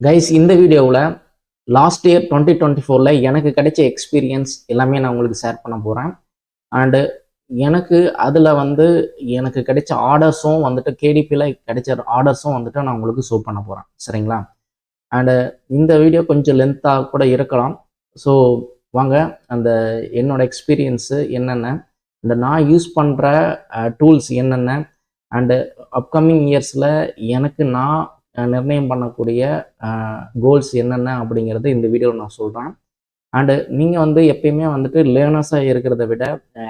Guys இந்த வீடியோவில் last year twenty twenty ஃபோரில் எனக்கு கிடைச்ச எக்ஸ்பீரியன்ஸ் எல்லாமே நான் உங்களுக்கு ஷேர் பண்ண போகிறேன் அண்டு எனக்கு அதில் வந்து எனக்கு கிடைச்ச ஆர்டர்ஸும் வந்துட்டு கேடிபியில் கிடைச்ச ஆர்டர்ஸும் வந்துட்டு நான் உங்களுக்கு ஷோ பண்ண போகிறேன் சரிங்களா? அண்டு இந்த வீடியோ கொஞ்சம் லென்த்தாக கூட இருக்கலாம். ஸோ வாங்க அந்த என்னோடய எக்ஸ்பீரியன்ஸு என்னென்ன இந்த நான் யூஸ் பண்ணுற டூல்ஸ் என்னென்ன அண்டு அப்கமிங் இயர்ஸில் எனக்கு நான் நிர்ணயம் பண்ணக்கூடிய கோல்ஸ் என்னென்ன அப்படிங்கிறது இந்த வீடியோவில் நான் சொல்கிறேன் அண்டு நீங்கள் வந்து எப்பயுமே வந்துட்டு லேர்னர்ஸாக இருக்கிறத விட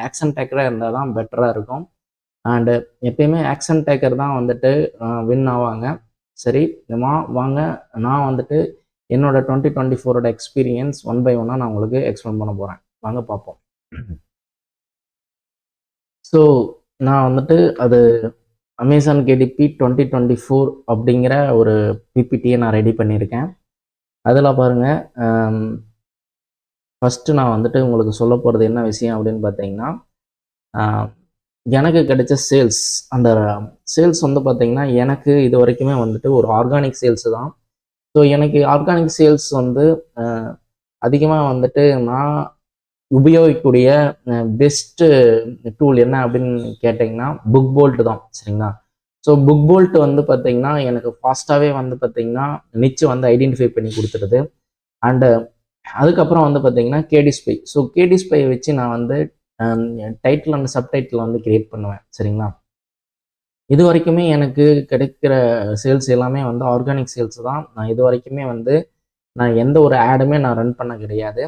ஆக்ஷன் டேக்கராக இருந்தால் தான் பெட்டராக இருக்கும். அண்டு எப்பயுமே ஆக்ஷன் டேக்கர் தான் வந்துட்டு வின் ஆவாங்க. சரி மா வாங்க. நான் வந்துட்டு என்னோட டுவெண்ட்டி டுவெண்ட்டி ஃபோரோட எக்ஸ்பீரியன்ஸ் ஒன் பை ஒன்னாக நான் உங்களுக்கு எக்ஸ்பிளைன் பண்ண போகிறேன் வாங்க பார்ப்போம் ஸோ நான் வந்துட்டு அது Amazon KDP twenty twenty four அப்படிங்கிற ஒரு பிபிடியை நான் ரெடி பண்ணியிருக்கேன். அதில் பாருங்கள் ஃபஸ்ட்டு நான் வந்துட்டு உங்களுக்கு சொல்ல போகிறது என்ன விஷயம் அப்படின்னு பார்த்தீங்கன்னா எனக்கு கிடைச்ச சேல்ஸ் அந்த சேல்ஸ் வந்து பார்த்திங்கன்னா எனக்கு இது வரைக்குமே வந்துட்டு ஒரு ஆர்கானிக் சேல்ஸு தான். ஸோ எனக்கு ஆர்கானிக் சேல்ஸ் வந்து அதிகமாக வந்துட்டு நான் உபயோகிக்கக்கூடிய பெஸ்ட்டு டூல் என்ன அப்படின்னு கேட்டிங்கன்னா புக் போல்ட் தான் சரிங்களா? ஸோ புக் போல்ட் வந்து பார்த்தீங்கன்னா எனக்கு ஃபாஸ்ட்டாகவே வந்து பார்த்தீங்கன்னா நிச்சு வந்து ஐடென்டிஃபை பண்ணி கொடுத்துருது. அண்டு அதுக்கப்புறம் வந்து பார்த்தீங்கன்னா கேடி ஸ்பை ஸோ கேடி வச்சு நான் வந்து டைட்டில் அண்ட் சப்டைட்டில் வந்து கிரியேட் பண்ணுவேன் சரிங்களா? இது வரைக்குமே எனக்கு கிடைக்கிற சேல்ஸ் எல்லாமே வந்து ஆர்கானிக் சேல்ஸ் தான். நான் இது வரைக்குமே வந்து நான் எந்த ஒரு ஆடுமே நான் ரன் பண்ண கிடையாது.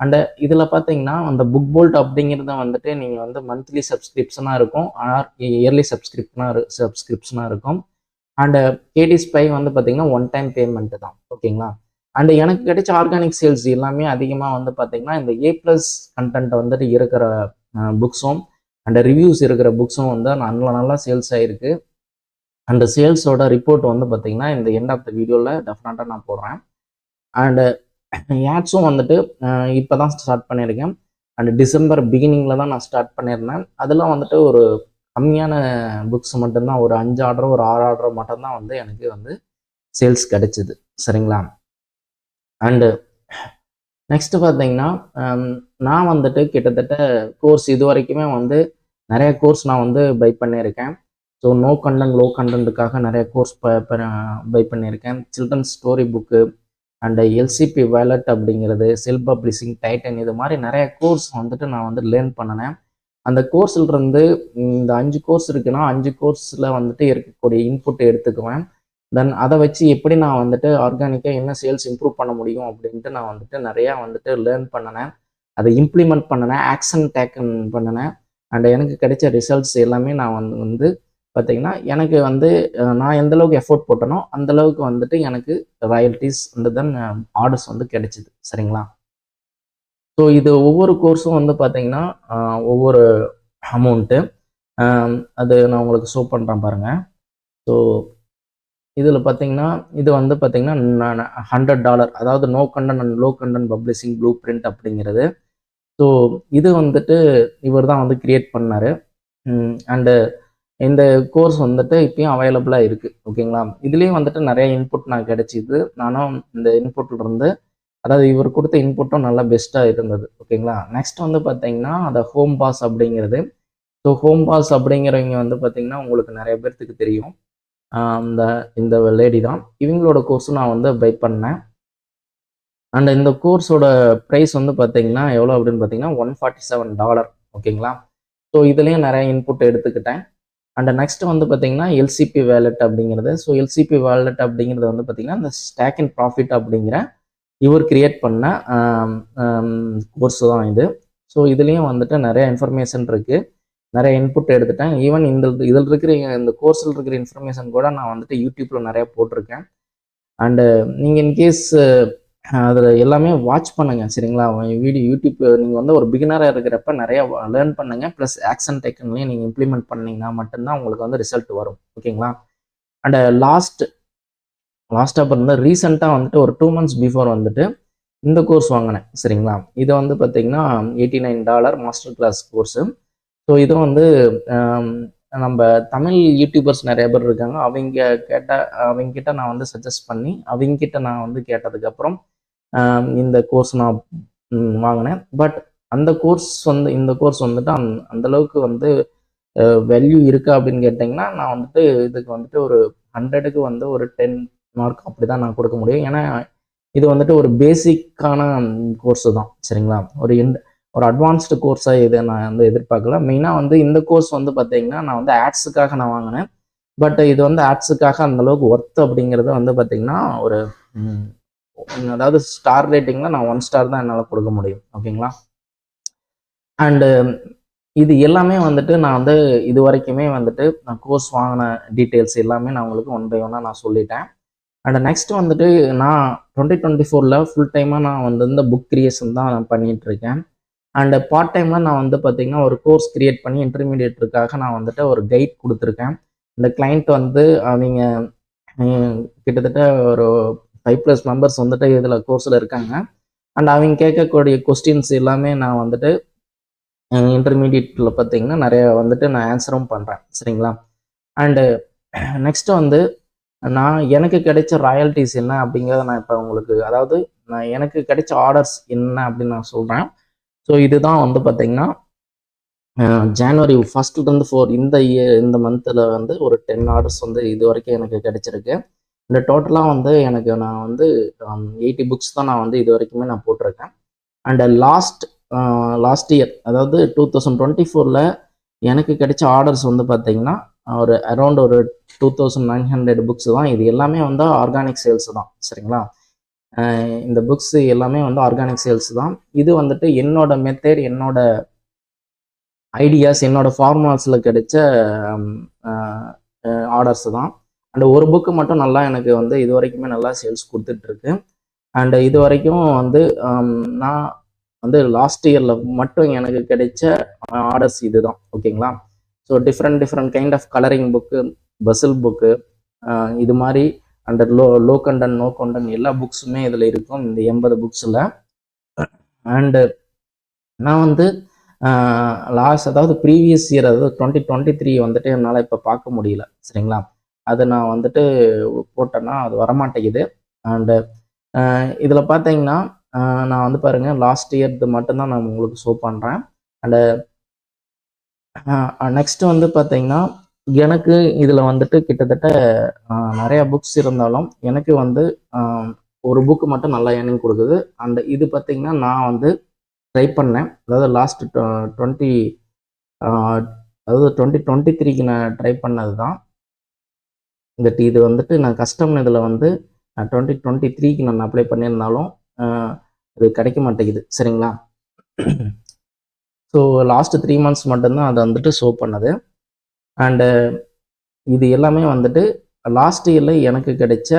அண்ட் இதில் பார்த்தீங்கன்னா அந்த புக் போல்ட் அப்படிங்கிறத வந்துட்டு நீங்கள் வந்து மந்த்லி சப்ஸ்கிரிப்ஷனாக இருக்கும். ஆர் இயர்லி சப்ஸ்கிரிப்ஷனாக சப்ஸ்கிரிப்ஷனாக இருக்கும். அண்டு கேடி ஸ்பை வந்து பார்த்தீங்கன்னா ஒன் டைம் பேமெண்ட்டு தான். ஓகேங்களா அண்டு எனக்கு கிடைச்ச ஆர்கானிக் சேல்ஸ் எல்லாமே அதிகமாக வந்து பார்த்தீங்கன்னா இந்த ஏ ப்ளஸ் கண்டென்ட் வந்துட்டு இருக்கிற புக்ஸும் அண்ட் ரிவ்யூஸ் இருக்கிற புக்ஸும் வந்து நல்ல நல்லா சேல்ஸ் ஆகிருக்கு அந்த சேல்ஸோட ரிப்போர்ட் வந்து பார்த்தீங்கன்னா இந்த எண்ட் ஆஃப் த வீடியோவில் டெஃபினட்டாக நான் போடுறேன். அண்டு ஆட்ஸும் வந்துட்டு இப்போ தான் ஸ்டார்ட் பண்ணியிருக்கேன். அண்ட் டிசம்பர் பிகினிங்கில் தான் நான் ஸ்டார்ட் பண்ணியிருந்தேன். அதெல்லாம் வந்துட்டு ஒரு கம்மியான புக்ஸ் மட்டும்தான். ஒரு அஞ்சு ஆர்டரோ ஒரு ஆறு ஆர்டரோ மட்டும்தான் வந்து எனக்கு வந்து சேல்ஸ் கிடைச்சிது. சரிங்களா? அண்டு நெக்ஸ்ட்டு பார்த்தீங்கன்னா நான் வந்துட்டு கிட்டத்தட்ட கோர்ஸ் இது வரைக்குமே வந்து நிறைய கோர்ஸ் நான் வந்து பை பண்ணியிருக்கேன். ஸோ நோ கண்டென்ட் லோ கண்டென்ட்டுக்காக நிறைய கோர்ஸ் பை பண்ணியிருக்கேன். Children's story book and LCB wallet அப்படிங்கிறது செல்ஃப் பப்ளிஷிங் டைட்டன் இது மாதிரி நிறைய கோர்ஸ் வந்துட்டு நான் வந்து லேர்ன் பண்ணினேன். அந்த கோர்ஸில் இருந்து இந்த அஞ்சு கோர்ஸ் இருக்குன்னா அஞ்சு கோர்ஸில் வந்துட்டு இருக்கக்கூடிய இன்புட் எடுத்துக்குவேன். தென் அதை வச்சு எப்படி நான் வந்துட்டு ஆர்கானிக்காக என்ன சேல்ஸ் இம்ப்ரூவ் பண்ண முடியும் அப்படின்ட்டு நான் வந்துட்டு நிறையா வந்துட்டு லேர்ன் பண்ணினேன். அதை இம்ப்ளிமெண்ட் பண்ணினேன் ஆக்ஷன் டேக்கன் பண்ணினேன். அண்ட் எனக்கு கிடைச்ச ரிசல்ட்ஸ் எல்லாமே நான் வந்து வந்து பார்த்தீங்கன்னா எனக்கு வந்து நான் எந்த அளவுக்கு எஃபோர்ட் போட்டனோ அந்த அளவுக்கு வந்துட்டு எனக்கு ராயல்ட்டிஸ் அண்ட் தென் ஆர்டர்ஸ் வந்து கிடைச்சிது. சரிங்களா? ஸோ இது ஒவ்வொரு கோர்ஸும் வந்து பார்த்தீங்கன்னா ஒவ்வொரு அமௌண்ட்டு அது நான் உங்களுக்கு ஷோ பண்ணுறேன் பாருங்கள் ஸோ இதில் பார்த்தீங்கன்னா இது வந்து பார்த்தீங்கன்னா ஹண்ட்ரட் டாலர் அதாவது no content and low content publishing blue print அப்படிங்கிறது. ஸோ இது வந்துட்டு இவர் தான் வந்து கிரியேட் பண்ணார். அண்டு இந்த கோர்ஸ் வந்துட்டு இப்பயும் அவைலபிளாக இருக்குது ஓகேங்களா இதுலேயும் வந்துட்டு நிறைய இன்புட் நான் கிடைச்சிது. நானும் இந்த இன்புட்லேருந்து அதாவது இவர் கொடுத்த இன்புட்டும் நல்லா பெஸ்ட்டாக இருந்தது ஓகேங்களா நெக்ஸ்ட் வந்து பார்த்தீங்கன்னா அந்த ஹோம் பாஸ் அப்படிங்கிறது. ஸோ ஹோம் பாஸ் அப்படிங்கிறவங்க வந்து பார்த்தீங்கன்னா உங்களுக்கு நிறைய பேர்த்துக்கு தெரியும். அந்த இந்த இந்த லேடி தான். இவங்களோட கோர்ஸும் நான் வந்து பை பண்ணேன். அண்ட் இந்த கோர்ஸோட ப்ரைஸ் வந்து பார்த்தீங்கன்னா எவ்வளோ அப்படின்னு பார்த்தீங்கன்னா ஒன் ஃபார்ட்டி செவன் டாலர் ஓகேங்களா ஸோ இதுலேயும் நிறைய இன்புட் எடுத்துக்கிட்டேன். அண்ட் நெக்ஸ்ட் வந்து பார்த்தீங்கன்னா எல்சிபி வேலெட் அப்படிங்கிறது. ஸோ எல்சிபி வேலெட் அப்படிங்கிறது வந்து பார்த்தீங்கன்னா இந்த ஸ்டாக் அண்ட் ப்ராஃபிட் அப்படிங்கிற இவர் கிரியேட் பண்ண கோர்ஸ் தான் இது. ஸோ இதுலேயும் வந்துட்டு நிறைய இன்ஃபர்மேஷன் இருக்குது நிறைய இன்புட் எடுத்துட்டேன். ஈவன் இந்த இதில் இருக்கிற இந்த கோர்ஸில் இருக்கிற இன்ஃபர்மேஷன் கூட நான் வந்துட்டு யூடியூப்பில் நிறையா போட்டிருக்கேன். அண்டு நீங்கள் இன்கேஸ் அதில் எல்லாமே வாட்ச் பண்ணுங்கள் சரிங்களா? வீடியோ யூடியூப் நீங்கள் வந்து ஒரு பிகினராக இருக்கிறப்ப நிறைய லேர்ன் பண்ணுங்கள் ப்ளஸ் ஆக்ஷன் டெக்கன்லையும் நீங்கள் இம்ப்ளிமெண்ட் பண்ணிங்கன்னா மட்டும்தான் உங்களுக்கு வந்து ரிசல்ட் வரும். ஓகேங்களா? அண்ட் லாஸ்ட் லாஸ்ட்டாக பிறந்த ரீசெண்டாக வந்துட்டு ஒரு டூ மந்த்ஸ் பிஃபோர் வந்துட்டு இந்த கோர்ஸ் வாங்கினேன் சரிங்களா? இது வந்து பார்த்தீங்கன்னா eighty nine dollar master class course so இது வந்து நம்ம தமிழ் யூடியூபர்ஸ் நிறைய பேர் இருக்காங்க. அவங்க கேட்ட அவங்க கிட்ட நான் வந்து சஜஸ்ட் பண்ணி அவங்க கிட்ட நான் வந்து கேட்டதுக்கப்புறம் இந்த கோர்ஸ் நான் வாங்கினேன். பட் அந்த கோர்ஸ் வந்து இந்த கோர்ஸ் வந்துட்டு அந் அந்தளவுக்கு வந்து வேல்யூ இருக்கா அப்படின்னு கேட்டிங்கன்னா நான் வந்துட்டு இதுக்கு வந்துட்டு ஒரு ஹண்ட்ரடுக்கு வந்து ஒரு டென் மார்க் அப்படி தான் நான் கொடுக்க முடியும். ஏன்னா இது வந்துட்டு ஒரு பேசிக்கான கோர்ஸ் தான் சரிங்களா? ஒரு இன் ஒரு அட்வான்ஸ்டு கோர்ஸாக இதை நான் வந்து எதிர்பார்க்கல. மெயினாக வந்து இந்த கோர்ஸ் வந்து பார்த்தீங்கன்னா நான் வந்து ஆட்ஸுக்காக நான் வாங்கினேன். பட் இது வந்து ஆட்ஸுக்காக அந்த அளவுக்கு ஒர்த் அப்படிங்கிறது வந்து பார்த்தீங்கன்னா ஒரு அதாவது ஸ்டார் ரேட்டிங்கில் நான் ஒன் ஸ்டார் தான் என்னால் கொடுக்க முடியும். ஓகேங்களா அண்டு இது எல்லாமே வந்துட்டு நான் வந்து இது வரைக்குமே வந்துட்டு நான் கோர்ஸ் வாங்கின டீட்டெயில்ஸ் எல்லாமே நான் உங்களுக்கு ஒன் பை ஒன்னாக நான் சொல்லிட்டேன். அண்ட் நெக்ஸ்ட் வந்துட்டு நான் டுவெண்ட்டி டுவெண்ட்டி ஃபோரில் ஃபுல் டைமாக நான் வந்து இந்த புக் கிரியேஷன் தான் நான் பண்ணிட்டு இருக்கேன். அண்டு பார்ட் டைமில் நான் வந்து பார்த்தீங்கன்னா ஒரு கோர்ஸ் கிரியேட் பண்ணி இன்டர்மீடியேட்டுக்காக நான் வந்துட்டு ஒரு கைட் கொடுத்துருக்கேன். இந்த கிளைண்ட் வந்து அவங்க கிட்டத்தட்ட ஒரு ஃபைவ் ப்ளஸ் மெம்பர்ஸ் வந்துட்டு இதில் கோர்ஸில் இருக்காங்க. அண்ட் அவங்க கேட்கக்கூடிய கொஸ்டின்ஸ் எல்லாமே நான் வந்துட்டு இன்டர்மீடியட்டில் பார்த்தீங்கன்னா நிறைய வந்துட்டு நான் ஆன்சரும் பண்ணுறேன் சரிங்களா? அண்டு நெக்ஸ்ட்டு வந்து நான் எனக்கு கிடைச்ச ராயல்ட்டிஸ் என்ன அப்படிங்கிறத நான் இப்போ உங்களுக்கு அதாவது நான் எனக்கு கிடைச்ச ஆர்டர்ஸ் என்ன அப்படின்னு நான் சொல்கிறேன் ஸோ இதுதான் வந்து பார்த்தீங்கன்னா ஜனவரி ஃபர்ஸ்ட்லேருந்து ஃபோர் இந்த இயர் இந்த மந்தில் வந்து ஒரு டென் ஆர்டர்ஸ் வந்து இது வரைக்கும் எனக்கு கிடைச்சிருக்கு. இந்த டோட்டலாக வந்து எனக்கு நான் வந்து um, எயிட்டி புக்ஸ் தான் நான் வந்து இது வரைக்குமே நான் போட்டிருக்கேன். அண்ட் லாஸ்ட் லாஸ்ட் இயர் அதாவது டூ தௌசண்ட் டுவெண்ட்டி ஃபோரில் எனக்கு கிடைச்ச ஆர்டர்ஸ் வந்து பார்த்தீங்கன்னா ஒரு அரௌண்ட் ஒரு two thousand nine hundred books தான். இது எல்லாமே வந்து ஆர்கானிக் சேல்ஸ் தான் சரிங்களா? இந்த புக்ஸ் எல்லாமே வந்து ஆர்கானிக் சேல்ஸ் தான். இது வந்துட்டு என்னோட மெத்தட் என்னோட ஐடியாஸ் என்னோட ஃபார்மாஸில் கிடைச்ச um, uh, uh, ஆர்டர்ஸ் தான். அண்ட் ஒரு புக்கு மட்டும் நல்லா எனக்கு வந்து இது வரைக்குமே நல்லா சேல்ஸ் கொடுத்துட்ருக்கு. அண்ட் இது வரைக்கும் வந்து நான் வந்து லாஸ்ட் இயரில் மட்டும் எனக்கு கிடைச்ச ஆர்டர்ஸ் இது தான் ஓகேங்களா? So different different kind of colouring book puzzle book இது மாதிரி and low low content no content எல்லா புக்ஸுமே இதில் இருக்கும். இந்த எண்பது புக்ஸில் அண்டு நான் வந்து லாஸ்ட் அதாவது ப்ரீவியஸ் இயர் அதாவது டுவெண்ட்டி டுவெண்ட்டி த்ரீ வந்துட்டு என்னால் இப்போ பார்க்க முடியல. சரிங்களா? அதை நான் வந்துட்டு போட்டேன்னா அது வரமாட்டேங்குது. அண்டு இதில் பார்த்தீங்கன்னா நான் வந்து பாருங்கள் லாஸ்ட் இயர்து மட்டும்தான் நான் உங்களுக்கு ஷோ பண்ணுறேன் அண்டு நெக்ஸ்ட்டு வந்து பார்த்தீங்கன்னா எனக்கு இதில் வந்துட்டு கிட்டத்தட்ட நிறையா புக்ஸ் இருந்தாலும் எனக்கு வந்து ஒரு புக்கு மட்டும் நல்லா எண்ணிங் கொடுக்குது. அந்த இது பார்த்தீங்கன்னா நான் வந்து ட்ரை பண்ணேன். அதாவது லாஸ்ட் டுவெண்ட்டி அதாவது டுவெண்ட்டி டுவெண்ட்டி த்ரீக்கு நான் ட்ரை பண்ணது தான். இந்த இது வந்துட்டு நான் கஸ்டம் இதில் வந்து டுவெண்ட்டி டுவெண்ட்டி த்ரீக்கு நான் அப்ளை பண்ணியிருந்தாலும் இது அது கிடைக்க மாட்டேங்குது. சரிங்களா? ஸோ லாஸ்ட் த்ரீ மந்த்ஸ் மட்டும்தான் அதை வந்துட்டு ஷோ பண்ணது. அண்டு இது எல்லாமே வந்துட்டு லாஸ்ட் இயரில் எனக்கு கிடைச்ச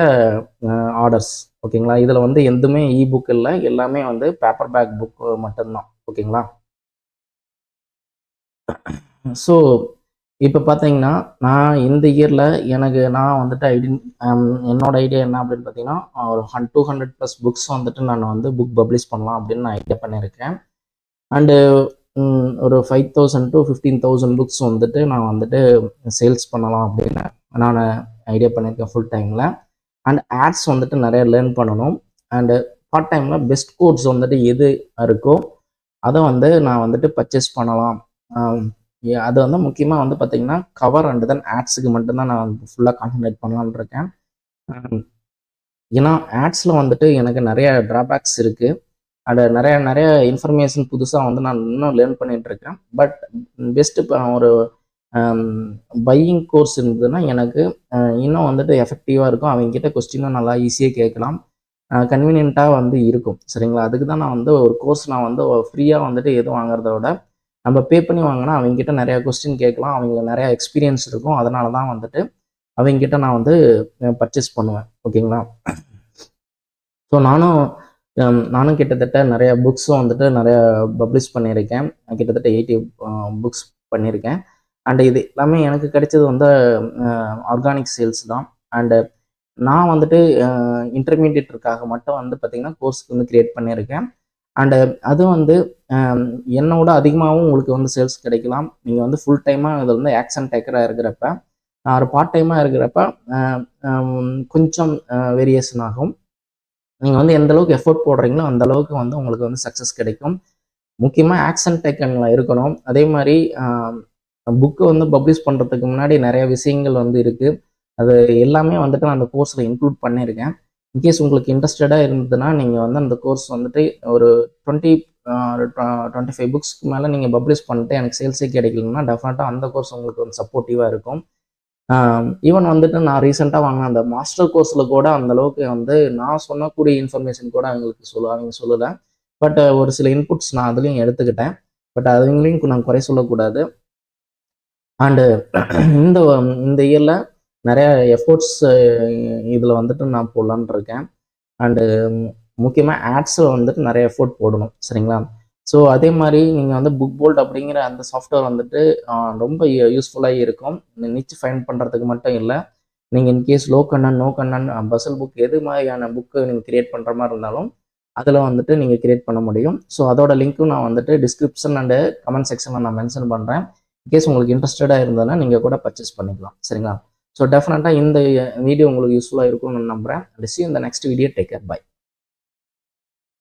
ஆர்டர்ஸ் ஓகேங்களா? இதில் வந்து எதுவுமே இ புக் இல்லை. எல்லாமே வந்து பேப்பர் பேக் புக் மட்டும்தான். ஓகேங்களா? ஸோ இப்போ பார்த்தீங்கன்னா நான் இந்த இயரில் எனக்கு நான் வந்துட்டு ஐடி என்னோட ஐடியா என்ன அப்படின்னு பார்த்தீங்கன்னா ஒரு ஹன் டூ ஹண்ட்ரட் ப்ளஸ் புக்ஸ் வந்துட்டு நான் வந்து புக் பப்ளிஷ் பண்ணலாம் அப்படின்னு நான் ஐடியா பண்ணியிருக்கேன். அண்டு ஒரு five thousand to fifteen thousand books வந்துட்டு நான் வந்துட்டு சேல்ஸ் பண்ணலாம் அப்படின்னு நான் ஐடியா பண்ணியிருக்கேன் ஃபுல் டைமில் அண்ட் ஆட்ஸ் வந்துட்டு நிறைய லேர்ன் பண்ணணும். அண்டு பார்ட் டைமில் பெஸ்ட் கோர்ஸ் வந்துட்டு எது இருக்கோ அதை வந்து நான் வந்துட்டு பர்ச்சேஸ் பண்ணலாம். அது வந்து முக்கியமாக வந்து பார்த்தீங்கன்னா கவர் அண்ட் தென் ஆட்ஸுக்கு மட்டும்தான் நான் ஃபுல்லாக கான்சன்ட்ரேட் பண்ணலான்னு இருக்கேன். ஏன்னா ஆட்ஸில் வந்துட்டு எனக்கு நிறைய ட்ராபேக்ஸ் இருக்குது அண்ட் நிறைய நிறைய இன்ஃபர்மேஷன் புதுசாக வந்து நான் இன்னும் லேர்ன் பண்ணிட்டு இருக்கேன். பட் பெஸ்ட்டு இப்போ ஒரு பையிங் கோர்ஸ் இருந்ததுன்னா எனக்கு இன்னும் வந்துட்டு எஃபெக்டிவாக இருக்கும். அவங்ககிட்ட கொஸ்டினும் நல்லா ஈஸியாக கேட்கலாம். கன்வீனியண்ட்டாக வந்து இருக்கும். சரிங்களா? அதுக்கு தான் நான் வந்து ஒரு கோர்ஸ் நான் வந்து ஃப்ரீயாக வந்துட்டு எதுவும் வாங்குறத விட நம்ம பே பண்ணி வாங்கினா அவங்க கிட்ட கொஸ்டின் கேட்கலாம். அவங்க நிறையா எக்ஸ்பீரியன்ஸ் இருக்கும். அதனால தான் வந்துட்டு அவங்ககிட்ட நான் வந்து பர்ச்சேஸ் பண்ணுவேன். ஓகேங்களா? ஸோ நானும் நானும் கிட்டத்தட்ட நிறைய புக்ஸும் வந்துட்டு நிறைய பப்ளிஷ் பண்ணியிருக்கேன். கிட்டத்தட்ட எயிட்டி புக்ஸ் பண்ணியிருக்கேன். அண்டு இது எல்லாமே எனக்கு கிடைச்சது வந்து ஆர்கானிக் சேல்ஸ் தான். அண்டு நான் வந்துட்டு இன்டர்மீடியேட்டருக்காக மட்டும் வந்து பார்த்திங்கன்னா கோர்ஸ்க்கு வந்து க்ரியேட் பண்ணியிருக்கேன். அண்டு அது வந்து um, என்னோட அதிகமாகவும் உங்களுக்கு வந்து சேல்ஸ் கிடைக்கலாம். நீங்கள் வந்து ஃபுல் டைமாக இதில் வந்து ஆக்ஷன் டேக்கராக இருக்கிறப்ப ஒரு பார்ட் டைமாக இருக்கிறப்ப um, um, கொஞ்சம் uh, வேரியேஷன் ஆகும். நீங்கள் வந்து எந்த அளவுக்கு எஃபோர்ட் போடுறீங்களோ அந்த அளவுக்கு வந்து உங்களுக்கு வந்து சக்ஸஸ் கிடைக்கும். முக்கியமாக ஆக்ஷன் டேக்கனில் இருக்கணும். அதே மாதிரி புக்கு வந்து பப்ளிஷ் பண்ணுறதுக்கு முன்னாடி நிறைய விஷயங்கள் வந்து இருக்குது அது எல்லாமே வந்துட்டு நான் அந்த கோர்ஸில் இன்க்ளூட் பண்ணியிருக்கேன். இன்கேஸ் உங்களுக்கு இன்ட்ரெஸ்டடாக இருந்ததுன்னா நீங்கள் வந்து அந்த கோர்ஸ் வந்துட்டு ஒரு டுவெண்ட்டி டுவெண்ட்டி ஃபைவ் புக்ஸ்க்கு மேலே நீங்கள் பப்ளிஷ் பண்ணிட்டு எனக்கு சேல்ஸே கிடைக்கலன்னா டெஃபினட்டாக அந்த கோர்ஸ் உங்களுக்கு வந்து சப்போர்ட்டிவாக இருக்கும். ஈவன் வந்துட்டு நான் ரீசெண்டாக வாங்கின அந்த மாஸ்டர் கோர்ஸில் கூட அந்தளவுக்கு வந்து நான் சொன்னக்கூடிய இன்ஃபர்மேஷன் கூட அவங்களுக்கு சொல்ல அவங்க சொல்லலை. பட் ஒரு சில இன்புட்ஸ் நான் அதுலேயும் எடுத்துக்கிட்டேன். பட் அதுங்களையும் நான் குறை சொல்லக்கூடாது. அண்டு இந்த இந்த இயரில் நிறைய எஃபோர்ட்ஸ் இதில் வந்துட்டு நான் போடலான்னு இருக்கேன். அண்டு முக்கியமாக ஆட்ஸில் வந்துட்டு நிறைய எஃபோர்ட் போடணும் சரிங்களா? ஸோ அதே மாதிரி நீங்கள் வந்து புக் போல்ட் அப்படிங்கிற அந்த சாஃப்ட்வேர் வந்துட்டு ரொம்ப யூஸ்ஃபுல்லாக இருக்கும். நிச்சு ஃபைன் பண்ணுறதுக்கு மட்டும் இல்லை. நீங்கள் in case low Kannan no Kannan puzzle book எது மாதிரியான புக்கு நீங்கள் கிரியேட் பண்ணுற மாதிரி இருந்தாலும் அதில் வந்துட்டு நீங்கள் கிரியேட் பண்ண முடியும். ஸோ அதோட லிங்க்கும் நான் வந்துட்டு டிஸ்கிரிப்ஷன் அண்டு கமெண்ட் செக்ஷனில் நான் மென்ஷன் பண்ணுறேன் இன்கேஸ் உங்களுக்கு இன்ட்ரெஸ்டடாக இருந்ததுன்னா நீங்கள் கூட பர்ச்சேஸ் பண்ணிக்கலாம் சரிங்களா? ஸோ டெஃபினட்டாக இந்த வீடியோ உங்களுக்கு யூஸ்ஃபுல்லாக இருக்கும்னு நம்புகிறேன் அண்ட் சி இந்த next video take care bye